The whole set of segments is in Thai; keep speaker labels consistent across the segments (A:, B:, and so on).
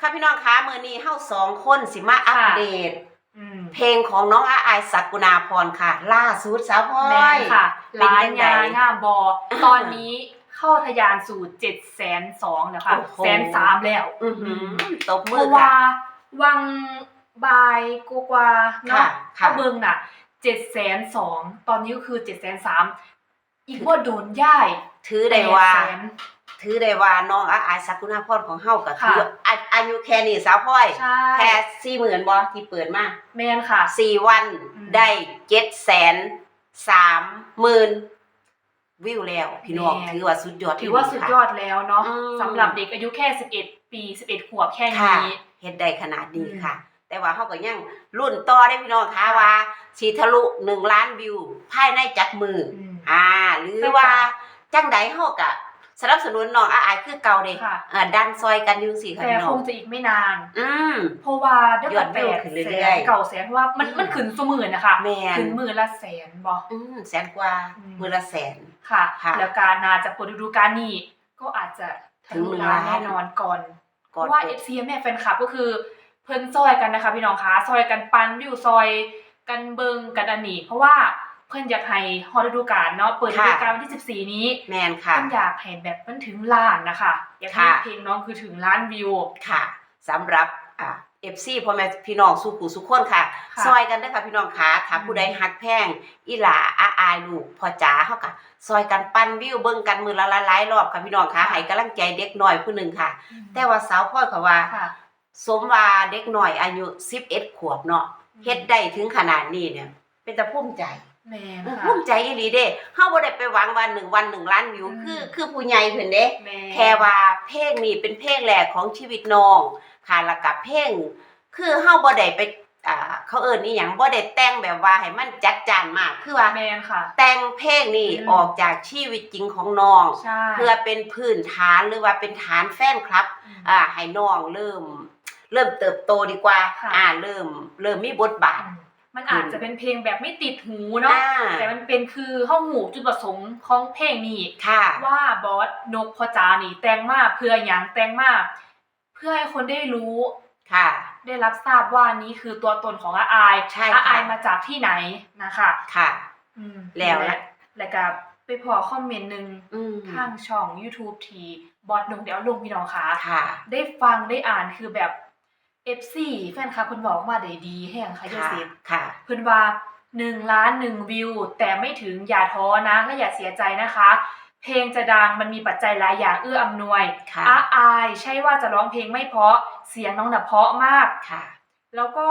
A: ค่ะพี่น้องคะมื้อนี้เฮาสองคนสิมาอัปเดต
B: อืม
A: เพลงของน้องอาอายสักุณาพรค่ะ ล่าสุดสาวพลอ
B: แม่
A: ย
B: นค่ะ
A: เป็น
B: ร้าน
A: จังใด
B: ยางามบอ ตอนนี้เข้าทะยานสู่เจ็ดแสนสองแล้วค่ะ
A: โอ้โห
B: แสนสามแล้ว
A: อือหือตบ
B: เพ
A: มือ
B: ราะว่า
A: ค่ะ
B: วังบายกูกว่าเนาะ
A: ค่ะค่ะ
B: ถ้าเบิ่งน่ะเจ็ดแสนสองตอนนี้ก็คือเจ็ดแสนสามอีกว่าโดนย่าย
A: ถือได้ว่า
B: แปดแสน
A: ถือได้ว่าน้องอาอายสักุณาพรของเฮาก็ถือ
B: ค่ะ
A: อาอายุแค่นี้สาวพลอย
B: ใช่
A: แค่สี่หมื่นบ่ที่เปิดมา
B: แมนค่ะ
A: สี่วัน
B: อืม
A: ได้เจ็ดแสนสามหมื่นวิวแล้ว พี่น้อง
B: แม่
A: ถือว่าสุดยอด
B: ถือว่าสุดยอดแล้วเนาะ
A: อืม
B: สำหรับเด็กอายุแค่ 11 ปี 11 ขวบแค่
A: ค่ะ
B: นี้
A: เฮ็ดได้ขนาดนี้
B: อืม
A: ค่ะ แต่ว่าเฮาก็ยังรุ่นต่อได้พี่น้องคะ
B: ค่ะ
A: ว่าสิทะลุ1ล้านวิวภายในจักมืออ
B: อืม
A: อ่าหรือ
B: แต่
A: ว่า
B: ว่า
A: จังใดเฮาก็ สนับสนุนน้องอาอายคือเก่าเด้
B: ค่ะ
A: อ่าดันซอยกันอยู่สิค่ะ
B: แต่
A: พี่น้
B: ค
A: อง
B: งจะอีกไม่นาน
A: อืม
B: เพราะว่าได้
A: ยอดวิ
B: แป
A: ว
B: ด
A: ขึ้น
B: แส
A: เรื่อย
B: น
A: ๆ
B: เก่าแสนเพราะว่ามัน
A: อืม
B: มันขึ้นสมื่นนะคะ
A: แม่น
B: ขึ้นมือละแสนบอ
A: อืมแสนกว่า
B: อืม
A: มือละแสน
B: ค่ะ
A: ค่ะ
B: แล้วการนาจะเปิดฤดูกาลนี้ก็อาจจะ
A: ถึงหนึ่ง
B: ล้าน
A: ล้าน
B: แน่นอนก่อนเพ
A: ก่อน
B: ราะว่า
A: เปิ
B: เอ
A: ด
B: ฟซีแม่แฟนคลับก็คือเพิ่นซอยกันนะคะพี่น้องคะซอยกันปันวิวซอยกันเบิงกันอันนี้เพราะว่า เพิ่นอยากให้ฮอลฤดูกาลเนาะเปิดฤดูกาลวันที่ 14 นี้
A: แม่นค่ะ
B: เพิ่นอยากให้แบบมันถึงล้านนะคะอยากให้
A: ค่ะ
B: เพลงน้องคือถึงล้านวิว
A: ค่ะสำหรับอ่า FC พ่อแม่พี่น้องสุขุสุขคนค่ะ
B: ค่ะ
A: ซอยกันเด้อค่ะพี่น้องค่ะถ้า
B: อืม
A: ผู้ใดฮักแพงอีหลาอาอายลูกพ่อจ๋าเฮาก็ซอยกันปั้นวิวเบิ่งกันมือละหลายๆรอบค่ะพี่น้องค่ะให้กำลังใจเด็กน้อยผู้หนึงค่ะ แต่ว่าสาวพ่อยเขาว่า
B: ค่ะ
A: สมว่าเด็กน้อยอายุ11ขวบเนาะเฮ็ดได้ถึงขนาดนี้เนี่ย เป็นตาภูมิใจ
B: แม่
A: ภู
B: ค่ะ
A: มิใจอีหลีเด้เฮาบ่ได้ไปหวังว่าหนึ่งวันหนึ่งล้านวิว
B: อืม
A: คือคือผู้ใหญ่เพิ่นเด้
B: แม่
A: แค่ว่าเพลงนี้เป็นเพลงแรกของชีวิตน้อง ค่ะแล้วก็เพลงคือเฮาบ่ได้ไปอ่าเขาเอิ้นอีหยังบ่ได้แต่งแบบว่าให้มันจัดจ้านมาก คือว่า
B: แม่ค่ะ
A: แต่งเพลงนี้
B: อืม
A: ออกจากชีวิตจริงของน้อง
B: ใช่
A: เพื่อเป็นพื้นฐานหรือว่าเป็นฐานแฟนคลับ
B: ม
A: อ่าให้น้องเริ่ม เริ่มเติบโตดีกว่า
B: ค่ะ
A: อ่าเริ่มเริ่มมีบทบาท
B: อืม มันอาจจะเป็นเพลงแบบไม่ติดหูเนาะ
A: อ่า
B: แต่มันเป็นคือห้องหูจุดประสงค์ของเพลงนี้
A: ค่ะ
B: ว่าบอสนกพอจานี่แต่งมาเพื่ออย่างแต่งมาเพื่อให้คนได้รู้
A: ค่ะ
B: ได้รับทราบว่านี้คือตัวตนของอาอาย
A: ใช่
B: อา
A: ค่ะ
B: อายมาจากที่ไหนนะคะ
A: ค่ะ
B: อืม
A: แล้ว
B: และแล้วก็ไปพอคอมเมนต์หนึ่ง
A: อืม
B: ทางช่อง YouTube ทีบอสนกเดี๋ยวลงพี่น้องคะ
A: ค่ะ
B: ได้ฟังได้อ่านคือแบบ FC แฟนคลับคุณบอกมาได้ดีแห่งค่ะยา
A: ค่ะ
B: สิบ
A: ค่ะ
B: เพิ่นว่า1ล้าน1วิว แต่ไม่ถึงอย่าท้อนะและอย่าเสียใจนะคะ เพลงจะดังมันมีปัจจัยหลายอย่างเอื้ออำนวย
A: ค่ะ
B: อาอายใช่ว่าจะร้องเพลงไม่เพราะเสียงน้องน่ะเพราะมาก
A: ค่ะ
B: แล้วก็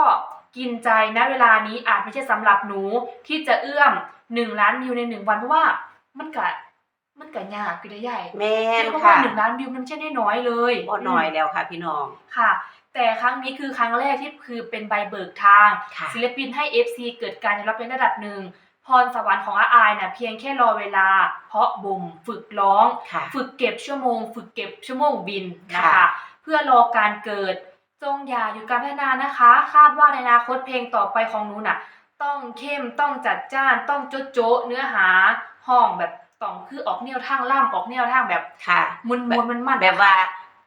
B: กินใจนะเวลานี้อาจไม่ใช่สำหรับหนูที่จะเอื้อม1ล้านวิวในหนึ่งวันเพราะว่ามันกะ มันกะยากคือได้ใหญ่
A: แม่น
B: เพราะ
A: ค่ะ
B: ว่าหนึ่งล้านวิวมันไม่ใช่น้อยๆเลย
A: บ่น้อยแล้วค่ะพี่น้อง
B: ค่ะ แต่ครั้งนี้คือครั้งแรกที่คือเป็นใบเบิกทาง
A: ค่ะ
B: ศิลปินให้ FC เกิดการยอมรับในระดับหนึ่ง พรสวรรค์ของอาอายน่ะเพียงแค่รอเวลา เพราะบ่มฝึกร้อง
A: ค่ะ
B: ฝึกเก็บชั่วโมง ฝึกเก็บชั่วโมงบินนะคะ
A: ค่ะ
B: เพื่อรอการเกิดจงอย่าอยู่การพัฒนานะคะ คาดว่าในอนาคตเพลงต่อไปของหนูน่ะ ต้องเข้มต้องจัดจ้านต้องโจ๊ะโจ๊ะเนื้อหาห้องแบบ ต้องคือออกแนวทางล่ำออกแนวทางแบบ
A: ค่ะ
B: มุนมวนมันมันๆ
A: แบบว่า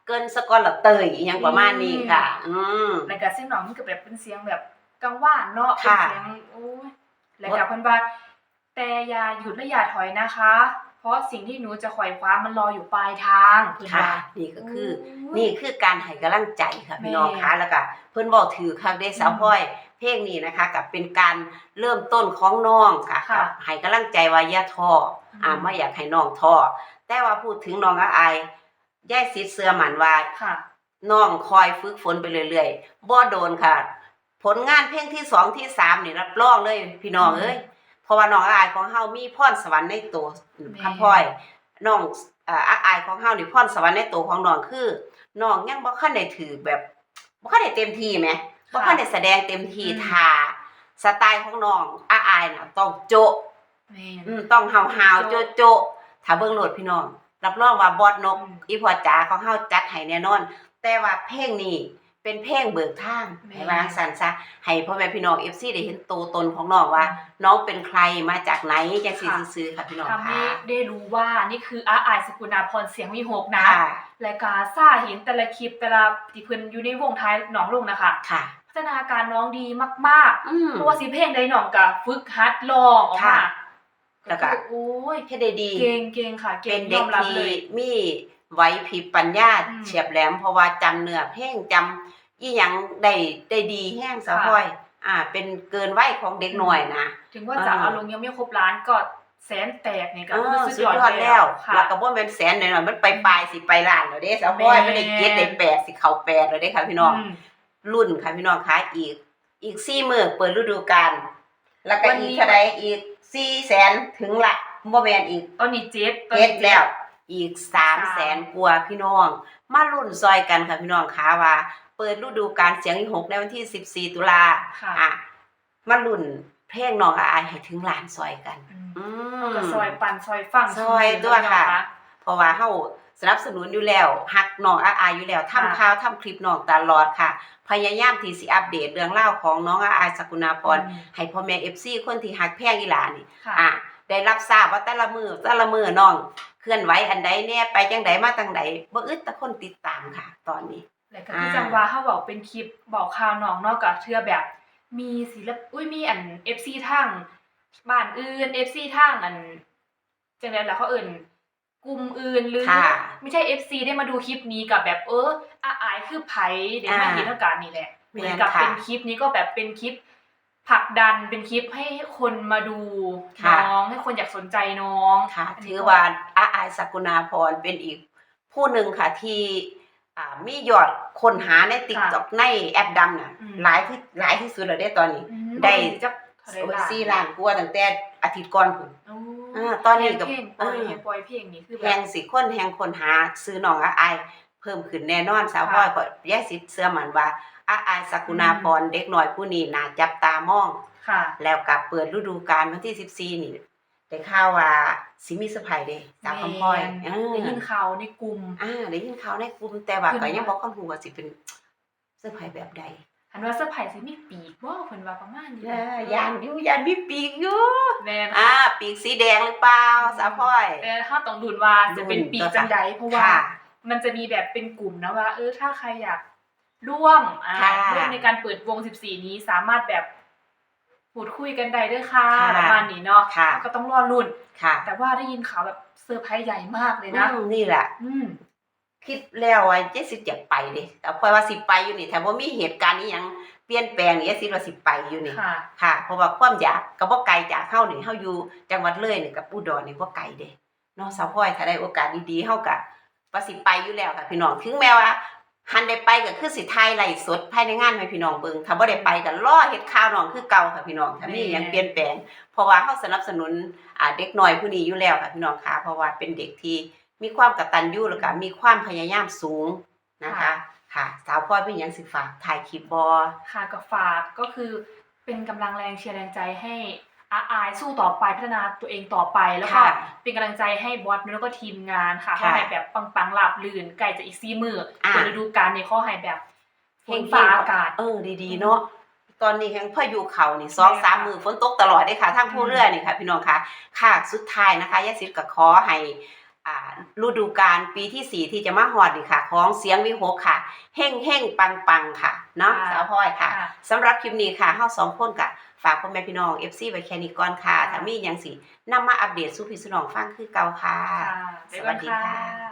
A: เกินสกอตละเตยอหยังประมาณนี้ค่ะ อืม
B: แล้วก็เสียงน้องมันก็แบบเป็นเสียงแบบกังวานเนาะเป็น
A: ค่ะ
B: เสียงโอ้ยแล้วก็เพิ่นว่าแต่อย่าหยุดและอย่าถอยนะคะ เพราะสิ่งที่หนูจะขวายคว้ามันรออยู่ปลายทางเพิ่น
A: ค่ะ
B: ว่า
A: นี่ก็คือ
B: โนี่
A: คือการให้กำลังใจค่ะพี่น้อง
B: แม่
A: คะแล้วก็เพิ่นบอกถือคักได้สาว
B: อืม
A: พ่อย เพลงนี้นะคะกับเป็นการเริ่มต้นของน้องค่ะ
B: ค่ะ
A: กับให้กำลังใจว่าอย่าท้ออ่า
B: อืม
A: ไม่อยากให้น้องท้อแต่ว่าพูดถึงน้องอาอายย่ายสิทธิ์เสือหมันว่า
B: ค่ะ
A: น้องคอยฝึกฝนไปเรื่อยๆบ่โดนค่ะ ผลงานเพลงที่สองที่สามนี่รับรองเลยพี่น้อง
B: อืม
A: เอ้ย เพราะว่าน้องอาอายของเฮามีพรสวรรค์ในตัว
B: แม่
A: ค่ะพ่อยน้องเอ่ออาอายของเฮานี่พรสวรรค์ในตัวของน้องคือน้องยังบ่คันได้ถือแบบบ่คันได้เต็มที่แหมบ่คันได้แสดงเต็มที่
B: อืม
A: ท่าสไตล์ของน้องอาอายน่ะต้องโจะ
B: แม่
A: อืมต้องหาวๆโจะโจะถ้าเบิ่งโหลดพี่น้องรับรองว่าบอดนก
B: อืม
A: อีพอจ๋าของเฮาจัดให้แน่นอน แต่ว่าเพลงนี้ เป็นเพลงเบิกทาง
B: แม่
A: ให้วางสันซะให้พ่อแม่พี่น้อง FC ได้เห็นตัวตนของน้องว่า น้องเป็นใครมาจากไหนจังซี่
B: ค่ะ
A: ซื่อๆค่ะพี่น้อง
B: ทำให้
A: ค่ะ
B: ได้รู้ว่านี่คืออาอายสกุณาพรเสียงวิหกนะ
A: ค่ะ
B: และกาซ่าเห็นแต่ละคลิปแต่ละที่เพิ่นอยู่ในวงท้ายหนองลงนะคะ
A: ค่ะ
B: พัฒนาการน้องดีมาก
A: อืม
B: ๆเพราะว่าสิเพลงใดน้องก็ฝึกฮัดร้องออกมา
A: ค่ะแล้วก็
B: คือโอ้ย
A: เฮ็ดได้ดี
B: เก่งเก่งค่ะ เก่
A: เป็
B: ง
A: น
B: ย
A: เด็
B: อกมรับ
A: ที่
B: เลย
A: มี ไหวพริบปัญญา
B: อืม
A: เฉียบแหลมเพราะว่าจำเนื้อเพลงจำอีหยังได้ได้ดีแห้งสะ
B: ค่ะ
A: พอย อ่า เป็นเกินวัยของเด็กหน่อยนะ
B: ถึงว่าจะ
A: อ่า
B: อารมณ์ยังไม่ครบล้านก็แสนแตกเนี่ยก็
A: เอ
B: คือ
A: อ
B: สุ
A: สุ
B: ด
A: ด
B: ย
A: ย
B: อ
A: อ
B: ด
A: ด
B: แล้
A: แล้วว
B: ค่ะ
A: แล้วก็บ่แม่นแสนหน่อยๆมันไปปลายสิไปล้านแล้วเด้สะพอย
B: แม่
A: ไม่ได้เจ็ดได้แปดสิเข้าแปดแล้วเด้ค่ะพี่น้อง
B: ม
A: รุ่นค่ะพี่น้องคะอีก อีก4มื้อเปิดฤดูกาลแล้วก็
B: วันนี้
A: อีกเท่าใดอีก4แสนถึงละบ่แม่นอีก
B: ตอนนี้เจ็ดตอน
A: เฮ็ด
B: นี้
A: แล้ว อีกสามแสนกว่าพี่น้อง มารุ่นซอยกันค่ะพี่น้องคะว่า เปิดฤดูกาลเสียงอีหกในวันที่14ตุลา
B: ค่ะ
A: อะมารุ่นเพลงน้องอายให้ถึงล้านซอยกัน
B: อืม
A: อืม
B: ก็ซอยปันซอยฟัง
A: ซอยตัวค่ะ
B: น
A: เพราะว่าเฮาสนับสนุนอยู่แล้วฮักน้องอาอายอยู่แล้วทำ
B: ค่ะ
A: ข่าวทำคลิปน้องตลอดค่ะ พยายามที่สิอัปเดตเรื่องเล่าวของน้องอาอายสกุณาพร
B: อืม
A: ให้พ่อแม่ FC คนที่ฮักแพงอีหลานี่
B: ค่ะ
A: อะได้รับทราบว่าแต่ละมือแต่ละมือน้อง เคลื่อนไหวอันใดแน่ไปจังใดมาจังใดบ่อึดแต่คนติดตามค่ะ ตอนนี้
B: แล้วก็ที่จังว่าเขาบอกเป็นคลิปบอกข่าวน้องเนอกจากเทื่อแบบ มีศิลปอุ้ยมีอัน FC ทางบ้านอื่น FC ทางอันจังได๋ล่ะเขาเอิ่นกลุ่มอื่นหรือ
A: ค่ะ
B: ไม่ใช่ FC ได้มาดูคลิปนี้กับแบบเอออาอายคือไผเดี๋ยวมา
A: อ่า
B: เห็นเท่ากันนี่แหละ
A: แม่น
B: เหมือนกับ
A: ค่ะ
B: เป็นคลิปนี้ก็แบบเป็นคลิป ผลักดันเป็นคลิปให้คนมาดู
A: ค่ะ
B: น้องให้คนอยากสนใจน้อง
A: ค่ะ
B: นนี้
A: ถือ
B: ก็
A: ว่าอาอายสกุณาพรเป็นอีกผู้หนึ่งค่ะที่อ่ามียอดคนหาใน TikTok ในแอปดำน่ะ
B: อืม
A: หลายที่หลายที่สุดแล้วได้ตอนนี้
B: อืม
A: ได้
B: จักเท่าใด
A: โอ้ย
B: ล่ะ
A: สี่ล้านกว่าตั้งแต่อาทิตย์ก่อนพุ่น
B: โอ้
A: อ่าตอนนี้กับ
B: เพลงปล่อย
A: เออ
B: เพลงปล่อยเพลงนี่คือแบ
A: แห่
B: บ
A: งสิคนแห่งคนหาซื้อน้องอาอาย เพิ่มขึ้นแน่นอนสาวพ่อยก็แยกสิทธิ์เสื้อมันว่าอาอายสกุณาพรเด็กน้อยผู้นี้น่าจับตามอง
B: ค่ะ
A: แล้วกับเปิดฤดูกาลวันที่14นี่ได้ข่าวว่าสิมีเซอร์ไพรส์เด้สาวคำพ่อย
B: แม่น
A: เออ
B: ได้ยินข่าวในกลุ่ม
A: อ่าได้ยินข่าวในกลุ่มแต่ว่า
B: เพิ่น
A: ก็
B: ว่ายั
A: ยังบ่ค่อยฮู้ว่าสิเป็นเซอร์ไพรส์แบบใด
B: หันว่าเสื้อร์ไผ่สิมีปีกบ่เพิ่นว่าประมาณนี้
A: เออยานอยู่ยานมีปีกอยู่
B: แม่น
A: อ่า
B: ค่ะ
A: ปีกสีแดงหรือเปล่าสาวพ่อย
B: แต่ถ้าต้องดูนว่าจะเป็นปีกจังใดเพราะว่า
A: ค่ะ
B: มันจะมีแบบเป็นกลุ่มนะว่าเออถ้าใครอยากร่วมอ่า
A: ค่ะ
B: ร่วมในการเปิดวง 14 นี้สามารถแบบพูดคุยกันได้เด้วยค่ะ
A: ค่ะ
B: ประมาณนี้เนาะ
A: ค่ะ
B: ก็ต้องรอรุ่น
A: ค่ะ
B: แต่ว่าได้ยินข่าวแบบเซอร์ไพรส์ใหญ่มากเลยนะ
A: อืมนี่แหละ
B: อืม
A: คิดแล้วว่าเจสิอยากไปเด้แต่พอยว่าสิไปอยู่นี่ถ้าบ่มีเหตุการณ์อีหยังเปลี่ยนแปลงนี่เจสิว่าสิไปอยู่นี่
B: ค่ะ
A: ค่ะ เพราะว่าความอยากก็บ่ไกลจากเฮานี่เฮาอยู่จังหวัดเลยนี่กับอุดรนี่บ่ไกลเด้เนาะสาวพ่อยถ้าได้โอกาสดีๆเฮาก็ ว่าสิไปอยู่แล้วค่ะพี่น้องถึงแม้ว่าหันได้ไปก็คือสิถ่ายไลฟ์สดภายในงานให้พี่น้องเบิ่งถ้าบ่ได้ไปก็รอเฮ็ดข่าวน้องคือเก่าค่ะพี่น้องถ้ามีหยังเปลี่ยนแปลง เพราะว่าเฮาสนับสนุนอ่าเด็กน้อยผู้นี้อยู่แล้วค่ะพี่น้องค่ะเพราะว่าเป็นเด็กที่มีความกตัญญูแล้วก็มีความพยายามสูงนะคะ
B: ค่ะ
A: สาวพ่อยมีหยังสิฝากถ่ายคลิปบ่
B: ค่ะก็ฝากก็คือเป็นกำลังแรงเชียร์แรงใจให้ อาอายสู้ต่อไปพัฒนาตัวเองต่อไปแล้วก็
A: ค่ะ
B: เป็นกำลังใจให้บอสแล้วก็ทีมงานค่ะ
A: ค่ะ
B: ขอให้แบบปังๆหลับลื่นไก่จะอีกซีมือ
A: อะ
B: เปิดฤดูกาลเนี่ยขอให้แบบฝ
A: เฮง
B: น
A: ๆ
B: ฟ้าอากาศ
A: เออดีๆเนาะตอนนี้แห่งพายุเขานี่สองสามมือฝนตกตลอดเด้ค่ะทางผู้
B: อืม
A: เรือนี่ค่ะ พี่น้องค่ะค่ะสุดท้ายนะคะยาสิทธิ์ก็ขอให้อ่า ฤดูกาลปีที่สี่ที่จะมาฮอดนี่ค่ะ ของเสียงวิหกค่ะเฮ่งเฮ่งปังปังๆค่ะเนาะสาวพลอยค่ะ
B: ค่ะ
A: สำหรับคลิปนี้ค่ะเฮาสองคนก็ฝากพ่อแม่พี่น้อง FC ไว้แค่นี้ก่อนค่ะ
B: ค่ะ
A: ถ้ามีหยังสินำมาอัปเดตสู่พี่สู่น้องฟังคือเก่าค่ะ
B: ค่ะ
A: สวัสดีค่ะ
B: บ๊ายบาย